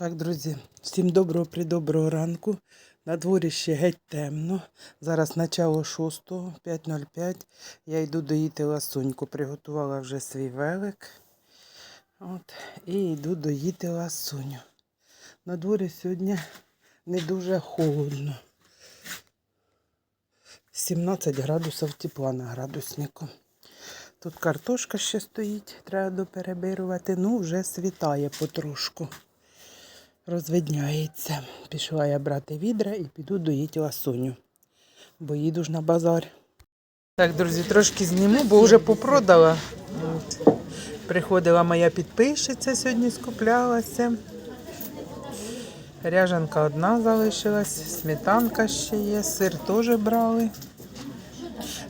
Так, друзі, всім доброго придоброго ранку. На дворі ще геть темно. Зараз начало 6, 5.05. Я йду доїти ласуньку. Приготувала вже свій велик. От, і йду доїти ласуню. На дворі сьогодні не дуже холодно. 17 градусів тепла на градуснику. Тут картошка ще стоїть, треба доперебирувати. Ну, вже світає потрошку розвидняється. Пішла я брати відра і піду доїти ласуню, бо їду ж на базар. Так, друзі, трошки зніму, бо вже попродала. Приходила моя підписчиця сьогодні, скуплялася. Ряжанка одна залишилась, сметанка ще є, сир теж брали.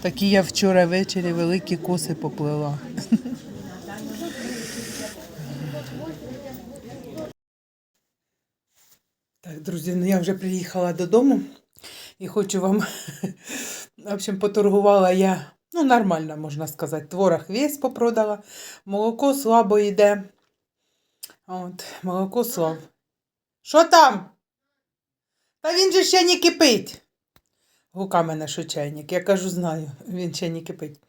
Такі я вчора ввечері великі коси поплила. Так, друзі, ну я вже приїхала додому і хочу вам, в общем, поторгувала я, ну, нормально, можна сказати, творог весь попродала, молоко слабо йде. От, молоко слабо. Що там? Та він же ще не кипить. Гука мене що чайник. Я кажу, знаю, він ще не кипить.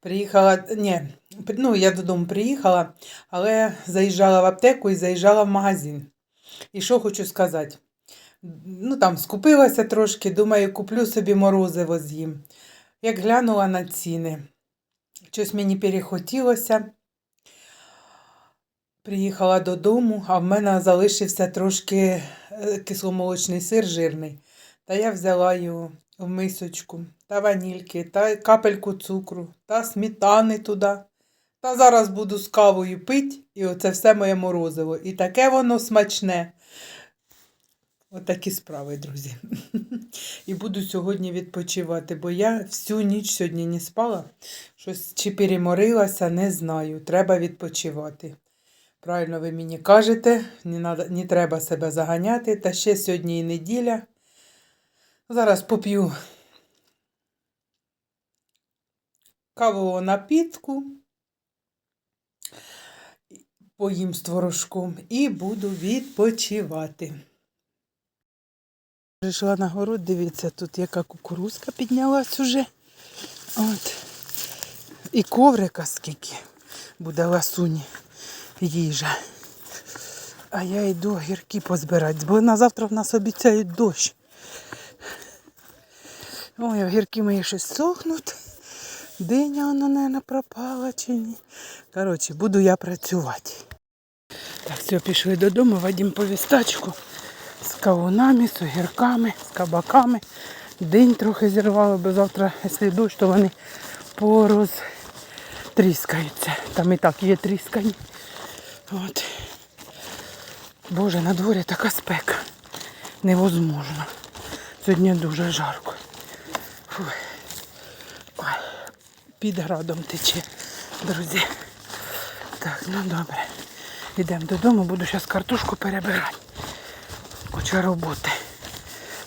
Приїхала, ні, ну я додому приїхала, але заїжджала в аптеку і заїжджала в магазин. І що хочу сказати? Ну там скупилася трошки, думаю, куплю собі морозиво з'їм. Як глянула на ціни, щось мені перехотілося. Приїхала додому, а в мене залишився трошки е, кисломолочний сир жирний. Та я взяла його в мисочку, та ванільки, та капельку цукру, та сметани туди. Та зараз буду з кавою пити, і оце все моє морозиво. І таке воно смачне. Отакі справи, друзі. І буду сьогодні відпочивати, бо я всю ніч сьогодні не спала. Щось чи переморилася, не знаю. Треба відпочивати. Правильно ви мені кажете, не, надо, не треба себе заганяти. Та ще сьогодні і неділя. Зараз поп'ю кавову напітку поїм з творожком і буду відпочивати. Прийшла на город, дивіться, тут яка кукурузка піднялась уже. От. І коврика скільки буде ласуні їжа. А я йду гірки позбирати, бо на завтра в нас обіцяють дощ. Ой, гірки мої щось сохнуть. Диня вона, мабуть, пропала чи ні. Коротше, буду я працювати. Так, все, пішли додому, Вадим повістачку з кавунами, з огірками, з кабаками. День трохи зірвало, бо завтра, якщо дощ, то вони порозтріскаються. Там і так є тріскані. От. Боже, на дворі така спека. Невозможно. Сьогодні дуже жарко. Ой, під градом тече, друзі. Так, ну добре. Йдемо додому, буду зараз картошку перебирати. Куча роботи.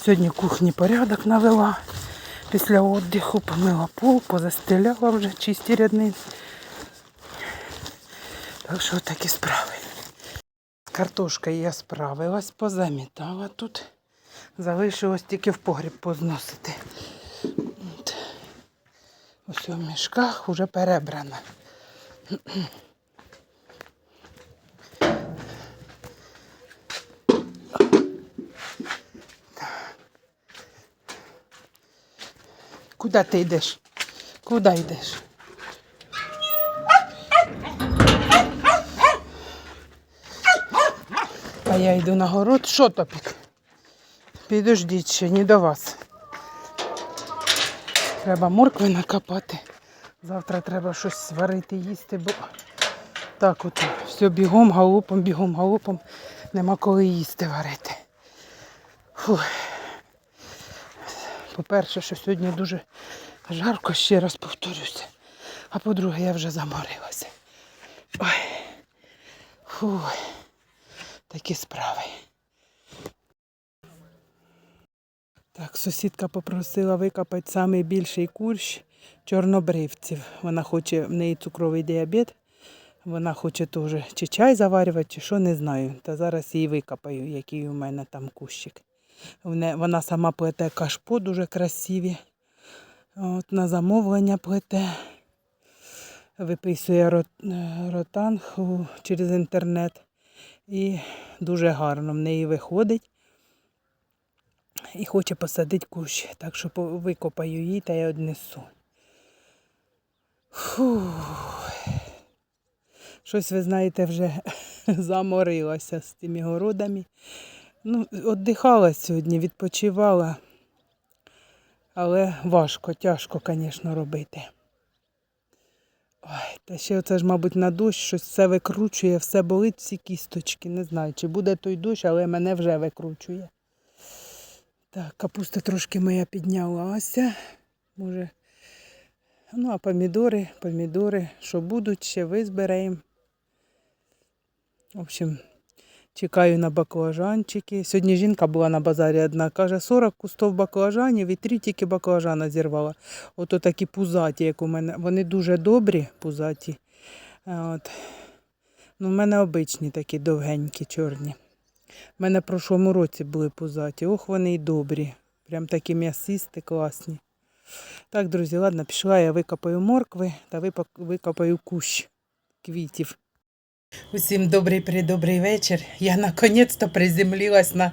Сьогодні кухні порядок навела. Після віддиху помила пол, позастеляла вже чисті рядниці. Так що такі справи. З картошкою я справилась, позамітала тут. Залишилось тільки в погріб позносити. Ось у мішках вже перебрано. Куди ти йдеш? Куди йдеш? А я йду на город. Що топік? Підождіть ще, не до вас. Треба моркви накопати. Завтра треба щось сварити, їсти, бо так от все бігом, галопом, бігом, галопом. Нема коли їсти варити. Фух. По-перше, що сьогодні дуже жарко, ще раз повторюся. А по-друге, я вже заморилася. Ой. Фух. Такі справи. Так, сусідка попросила викопати найбільший курщ чорнобривців. Вона хоче, в неї цукровий діабет. Вона хоче теж чи чай заварювати, чи що, не знаю. Та зараз її викопаю, який у мене там кущик. Вона сама плете кашпо дуже красиві. От на замовлення плете. Виписує е, ротанг через інтернет. І дуже гарно в неї виходить. І хоче посадити кущ. Так що викопаю її та я однесу. Фух. Щось, ви знаєте, вже заморилася з тими городами. Ну, віддихала сьогодні, відпочивала. Але важко, тяжко, звісно, робити. Ой, та ще оце ж, мабуть, на дощ щось все викручує, все болить, всі кісточки. Не знаю, чи буде той дощ, але мене вже викручує. Так, капуста трошки моя піднялася. Може. Ну, а помідори, помідори, що будуть, ще визбираємо. В общем, чекаю на баклажанчики. Сьогодні жінка була на базарі одна, каже, 40 кустов баклажанів і три тільки баклажана зірвала. Ото такі пузаті, як у мене. Вони дуже добрі, пузаті. От. Ну, в мене обичні такі довгенькі, чорні. У мене в прошлому році були пузаті. Ох, вони й добрі. Прям такі м'ясисті, класні. Так, друзі, ладно, пішла я викопаю моркви та викопаю кущ квітів. Усім добрий придобрий вечір. Я наконець-то приземлилась на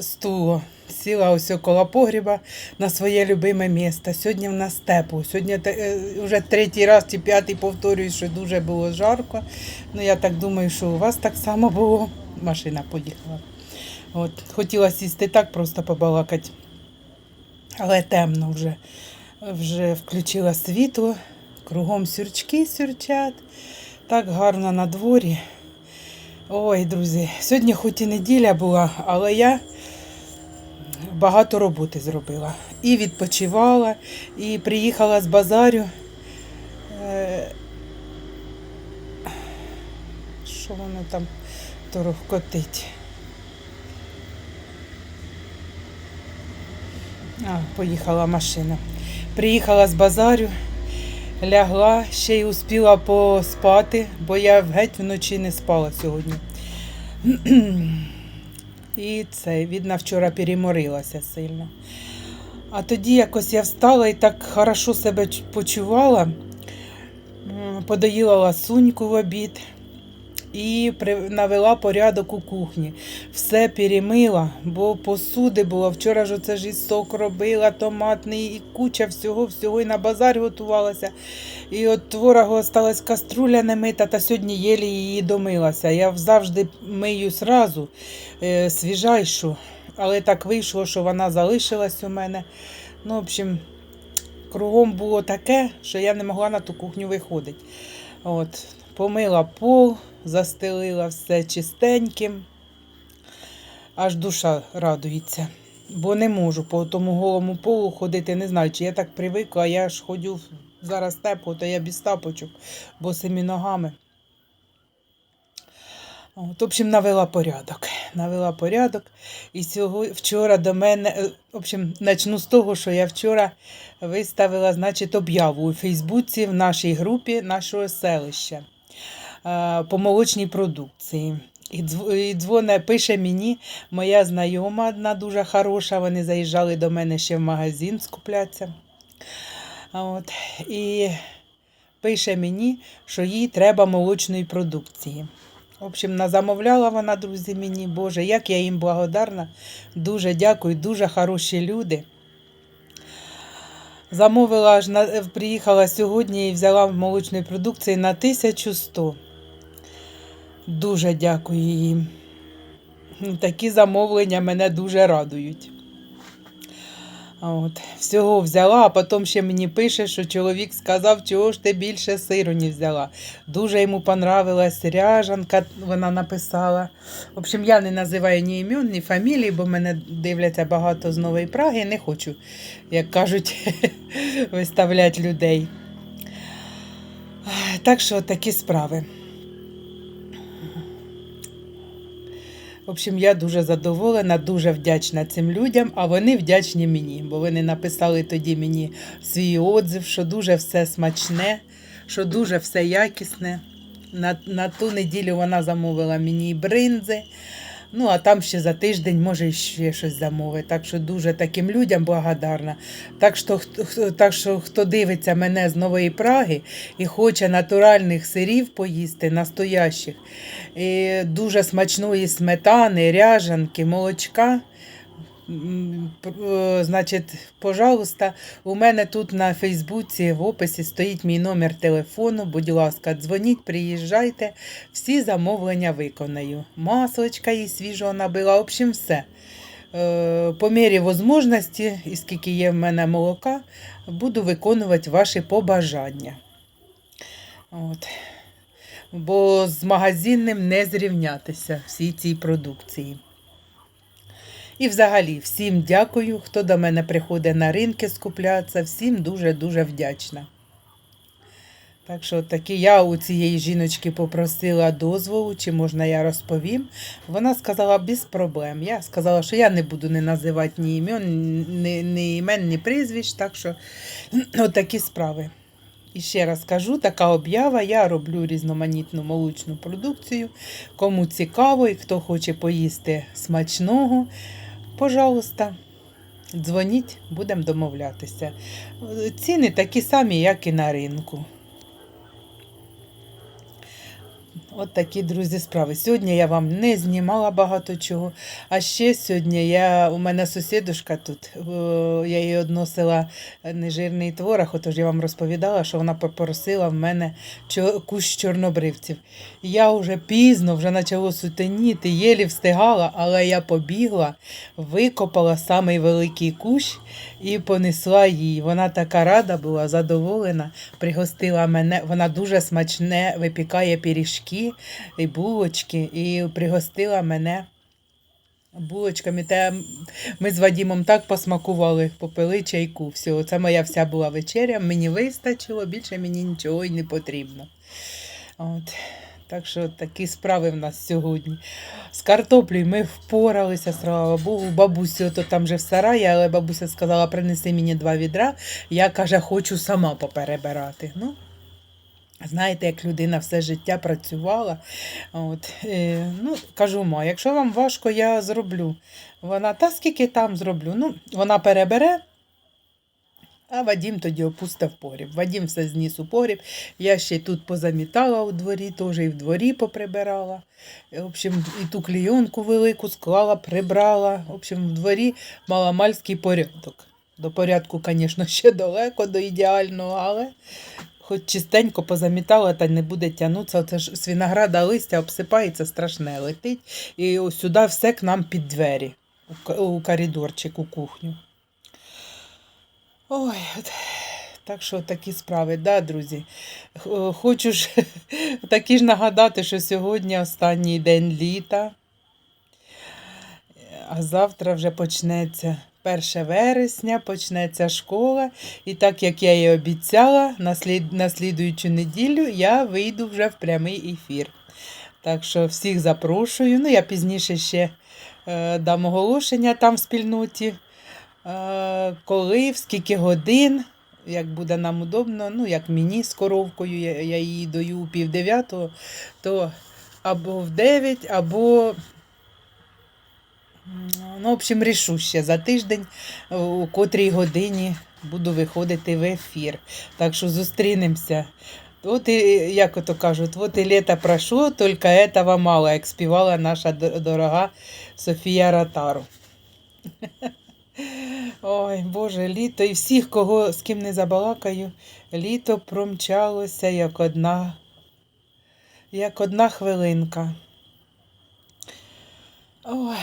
стул. Сіла ось около погріба на своє любиме місце. Сьогодні в нас тепло. Сьогодні е, вже третій раз чи п'ятий повторюю, що дуже було жарко. Ну я так думаю, що у вас так само було. Машина поїхала. От, хотіла сісти так, просто побалакати. Але темно вже. Вже включила світло, кругом сюрчки сюрчать. Так гарно на дворі. Ой, друзі, сьогодні хоч і неділя була, але я багато роботи зробила. І відпочивала, і приїхала з базарю. Е, Що воно там торохкотить? А, поїхала машина. Приїхала з базарю, лягла, ще й успіла поспати, бо я геть вночі не спала сьогодні. І це, видно, вчора переморилася сильно. А тоді якось я встала і так хорошо себе почувала. Подоїла ласуньку в обід і навела порядок у кухні. Все перемила, бо посуди було. Вчора ж оце ж і сок робила, томатний, і куча всього, всього, і на базар готувалася. І от творогу осталась каструля не мита, та сьогодні єлі її домилася. Я завжди мию сразу, е, свіжайшу, але так вийшло, що вона залишилась у мене. Ну, в общем, кругом було таке, що я не могла на ту кухню виходити. От, помила пол, застелила все чистеньким. Аж душа радується. Бо не можу по тому голому полу ходити. Не знаю, чи я так привикла, я ж ходю зараз тепло, то я без тапочок, босими ногами. От, в общем, навела порядок. Навела порядок. І сього, вчора до мене, е, в общем, начну з того, що я вчора виставила, значить, об'яву у Фейсбуці в нашій групі нашого селища по молочній продукції. І дзвоне, пише мені моя знайома одна дуже хороша. Вони заїжджали до мене ще в магазин скуплятися. От, і пише мені, що їй треба молочної продукції. В общем, назамовляла вона, друзі, мені, Боже, як я їм благодарна. Дуже дякую, дуже хороші люди. Замовила аж е, приїхала сьогодні і взяла молочної продукції на 1100. Дуже дякую їм. Такі замовлення мене дуже радують. От, всього взяла, а потім ще мені пише, що чоловік сказав, чого ж ти більше сиру не взяла. Дуже йому понравилась ряжанка, вона написала. В общем, я не називаю ні імен, ні фамілій, бо мене дивляться багато з Нової Праги. Не хочу, як кажуть, виставляти людей. Так що такі справи. В общем, я дуже задоволена, дуже вдячна цим людям, а вони вдячні мені, бо вони написали тоді мені свій отзив, що дуже все смачне, що дуже все якісне. На, на ту неділю вона замовила мені бринзи. Ну, а там ще за тиждень може ще щось замовить. Так що дуже таким людям благодарна. Так що, хто- так що хто дивиться мене з Нової Праги і хоче натуральних сирів поїсти, настоящих, і дуже смачної сметани, ряжанки, молочка. Значить, пожалуйста, у мене тут на Фейсбуці в описі стоїть мій номер телефону. Будь ласка, дзвоніть, приїжджайте, всі замовлення виконаю. Маслочка і свіжого набила, в общем, все. Е, По мірі можливості, і скільки є в мене молока, буду виконувати ваші побажання. От. Бо з магазинним не зрівнятися всій цій продукції. І взагалі всім дякую, хто до мене приходить на ринки скуплятися. Всім дуже-дуже вдячна. Так що таки я у цієї жіночки попросила дозволу, чи можна я розповім. Вона сказала без проблем. Я сказала, що я не буду не називати ні імен, ні, ні імен, ні прізвищ, так що отакі справи. І ще раз кажу, така об'ява. Я роблю різноманітну молочну продукцію. Кому цікаво і хто хоче поїсти смачного, пожалуйста, дзвоніть, будемо домовлятися. Ціни такі самі, як і на ринку. От такі, друзі, справи. Сьогодні я вам не знімала багато чого. А ще сьогодні я, у мене сусідушка тут, е, я їй односила нежирний творог, отож я вам розповідала, що вона попросила в мене кущ чорнобривців. Я вже пізно, вже почало сутеніти, єлі встигала, але я побігла, викопала самий великий кущ і понесла їй. Вона така рада була, задоволена, пригостила мене. Вона дуже смачне випікає пиріжки і булочки, і пригостила мене булочками. Та ми з Вадімом так посмакували, попили чайку. Все, це моя вся була вечеря. Мені вистачило, більше мені нічого й не потрібно. От. Так що такі справи в нас сьогодні. З картоплею ми впоралися, слава Богу. Бабусі ото там же в сараї, але бабуся сказала, принеси мені два відра. Я каже, хочу сама поперебирати. Ну, знаєте, як людина все життя працювала. От, е, ну, кажу, ма, якщо вам важко, я зроблю. Вона, та скільки там зроблю? Ну, вона перебере. А Вадім тоді опустив погріб. Вадім все зніс у погріб. Я ще тут позамітала у дворі, теж і в дворі поприбирала. В общем, і ту клійонку велику склала, прибрала. В общем, в дворі маломальський порядок. До порядку, звісно, ще далеко до ідеального, але хоч чистенько позамітала, та не буде тягнутися. Оце ж з винограда листя обсипається, страшне летить. І ось сюди все к нам під двері, у коридорчик, у кухню. Ой, от. так що такі справи, да, друзі. Хочу ж такі ж нагадати, що сьогодні останній день літа, а завтра вже почнеться 1 вересня, почнеться школа. І так як я і обіцяла, на, слідуючу неділю я вийду вже в прямий ефір. Так що всіх запрошую. Ну, я пізніше ще е, дам оголошення там в спільноті. Е, коли, в скільки годин, як буде нам удобно, ну, як мені з коровкою, я, я її даю у пів дев'ятого, то або в 9, або. Ну, в общем, рішу за тиждень, у котрій годині буду виходити в ефір. Так що зустрінемося. От і, як ото кажуть, от і літо пройшло, тільки этого мало, як співала наша дорога Софія Ротару. Ой, Боже, літо і всіх, кого з ким не забалакаю, літо промчалося як одна, як одна хвилинка. Ой,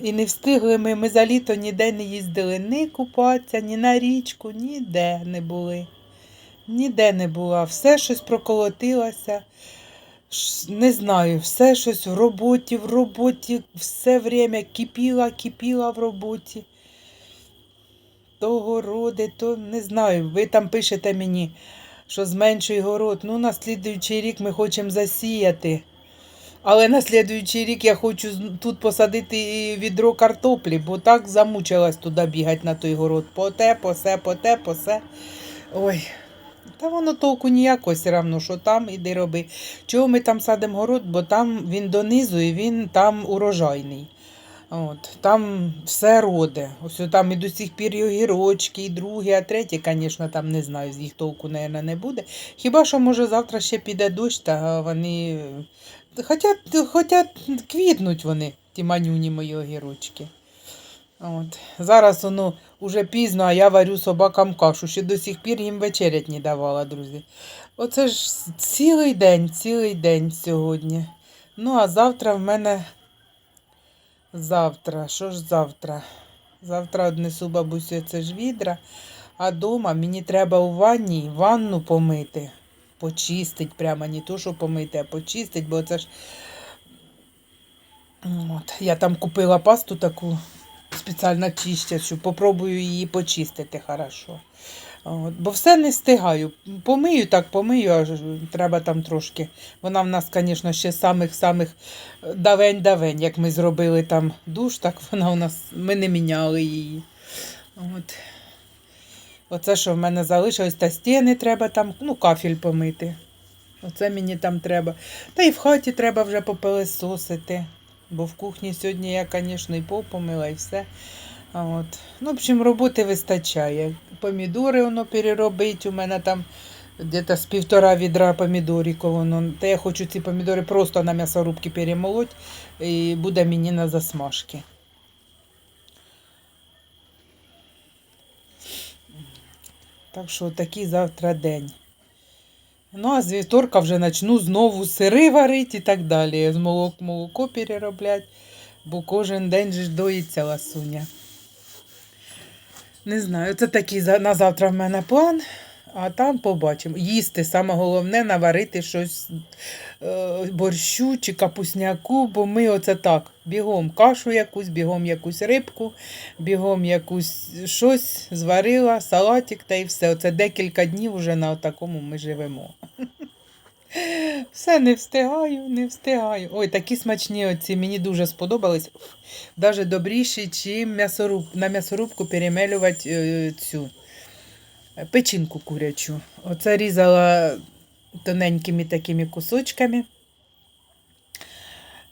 і не встигли ми, ми за літо ніде не їздили ні купатися, ні на річку, ніде не були. Ніде не була. Все щось проколотилося. Не знаю, все щось в роботі, в роботі, все время кипіла, кипіла в роботі. То городи, то не знаю. Ви там пишете мені, що зменшуй город. Ну, на слідуючий рік ми хочемо засіяти. Але на слідуючий рік я хочу тут посадити відро картоплі, бо так замучилась туди бігати на той город. Поте, посе, поте, посе. Ой, Та воно толку ніякого, все одно, що там іди роби. Чого ми там садимо город, бо там він донизу і він там урожайний. От, там все роде. Ось там і до сих пір і огірочки, і другі, а треті, звісно, там не знаю, з їх толку, мабуть, не буде. Хіба що, може, завтра ще піде дощ, та вони. Хотять, хотять квітнуть вони, ті манюні мої огірочки. От. Зараз воно уже пізно, а я варю собакам кашу. Ще до сих пір їм вечерять не давала, друзі. Оце ж цілий день, цілий день сьогодні. Ну, а завтра в мене. Завтра, що ж завтра? Завтра однесу бабусю це ж відра, а дома мені треба у ванні ванну помити, почистить прямо не то, що помити, а почистить, бо це ж. От, я там купила пасту таку спеціально чистячу, попробую її почистити хорошо. От, бо все не встигаю. Помию так, помию, аж треба там трошки. Вона в нас, звісно, ще самих-самих давень-давень, як ми зробили там душ, так вона у нас, ми не міняли її. От. Оце, що в мене залишилось, та стіни треба там, ну, кафель помити. Оце мені там треба. Та і в хаті треба вже попилисосити. Бо в кухні сьогодні я, звісно, і пол і все. А От. Ну, в общем, роботи вистачає. Помідори воно переробить. У мене там десь з півтора відра помідорів. Воно. Та я хочу ці помідори просто на м'ясорубки перемолоть і буде мені на засмажки. Так що такий завтра день. Ну, а з вівторка вже почну знову сири варити і так далі. З молок молоко перероблять, бо кожен день ж доїться ласуня. Не знаю, це такий на завтра в мене план, а там побачимо. Їсти саме головне наварити щось е, борщу чи капусняку, бо ми оце так. Бігом кашу якусь, бігом якусь рибку, бігом якусь щось зварила, салатик та й все. Оце декілька днів вже на такому ми живемо. Все не встигаю, не встигаю. Ой, такі смачні оці, мені дуже сподобались. Даже добріші, чим м'ясоруб, на м'ясорубку перемелювати е, цю печінку курячу. Оце різала тоненькими такими кусочками.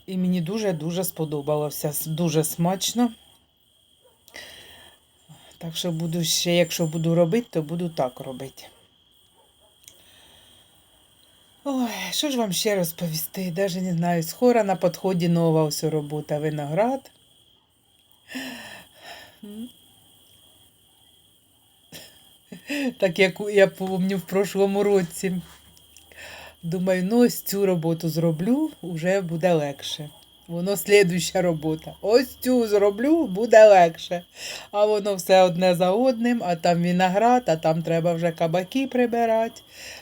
І мені дуже-дуже сподобалося. Дуже смачно. Так що буду ще, якщо буду робити, то буду так робити. Ой, що ж вам ще розповісти? Даже не знаю. Скоро на підході нова ось робота. Виноград. Так як я пам'ятаю в прошлому році. Думаю, ну ось цю роботу зроблю, вже буде легше. Воно слідуща робота. Ось цю зроблю, буде легше. А воно все одне за одним, а там виноград, а там треба вже кабаки прибирати,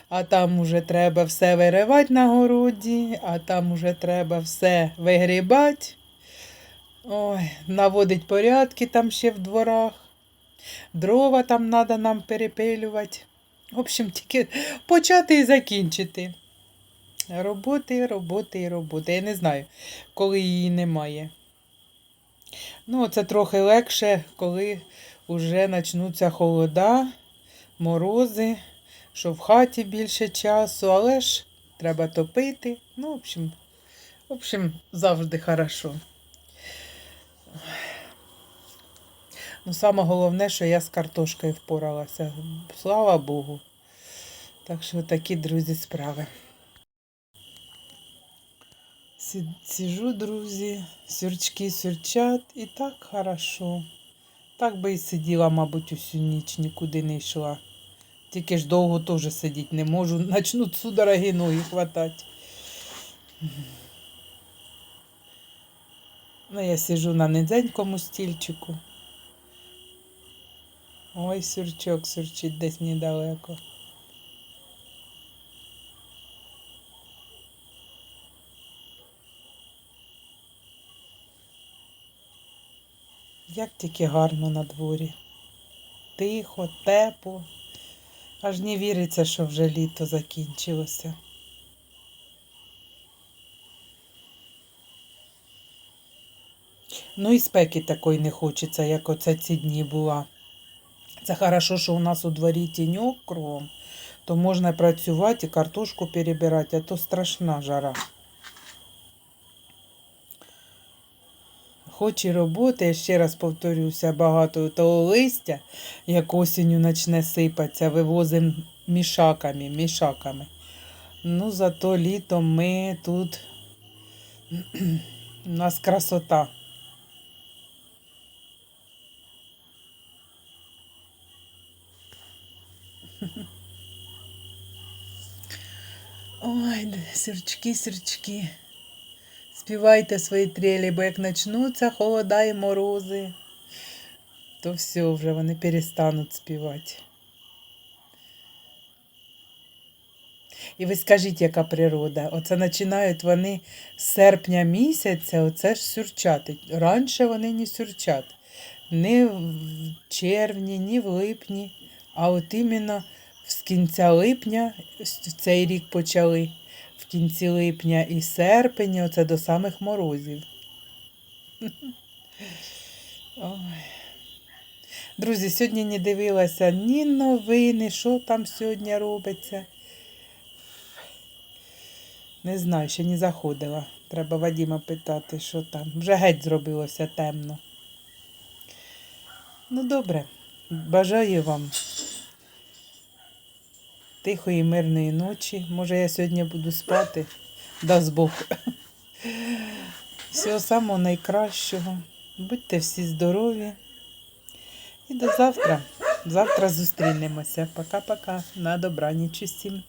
а там вже треба все виривати на городі, а там вже треба все вигрібати. Ой, наводить порядки там ще в дворах. Дрова там треба нам перепилювати. В общем, тільки почати і закінчити. Роботи, роботи і роботи. Я не знаю, коли її немає. Ну, це трохи легше, коли вже почнуться холода, морози, що в хаті більше часу, але ж треба топити. Ну, в общем, в общем, завжди хорошо. Ну, саме головне, що я з картошкою впоралася. Слава Богу. Так що такі, друзі, справи. Сі- Сіжу, друзі, сюрчки сюрчать і так хорошо. Так би і сиділа, мабуть, усю ніч, нікуди не йшла. Тільки ж довго теж сидіти не можу, начнуть судороги ноги хватати. Ну, я сижу на низенькому стільчику. Ой, сюрчок сюрчить десь недалеко. Як тільки гарно на дворі. Тихо, тепло. Аж не віриться, що вже літо закінчилося. Ну і спеки такої не хочеться, як оце ці дні була. Це хорошо, що у нас у дворі тіньок кругом. то можна працювати і картошку перебирати, а то страшна жара. Хоч і роботи, я ще раз повторюся, багато того листя, як осінню почне сипатися, вивозимо мішаками, мішаками. Ну, зато літом ми тут у нас красота. Ой, сірчки, сірчки. Співайте свої трелі, бо як почнуться холода і морози, то все, вже вони перестануть співати. І ви скажіть, яка природа? Оце починають вони з серпня місяця, оце ж сюрчати. Раніше вони не сюрчать. Ні в червні, ні в липні, а от іменно з кінця липня цей рік почали. В кінці липня і серпня, оце до самих морозів. Друзі, сьогодні не дивилася ні новини, що там сьогодні робиться. Не знаю, ще не заходила. Треба Вадіма питати, що там. Вже геть зробилося темно. Ну, добре. Бажаю вам тихої, мирної ночі. Може, я сьогодні буду спати. Дасть Бог. Всього самого найкращого. Будьте всі здорові. І до завтра. Завтра зустрінемося. Пока-пока. На добраніч усім.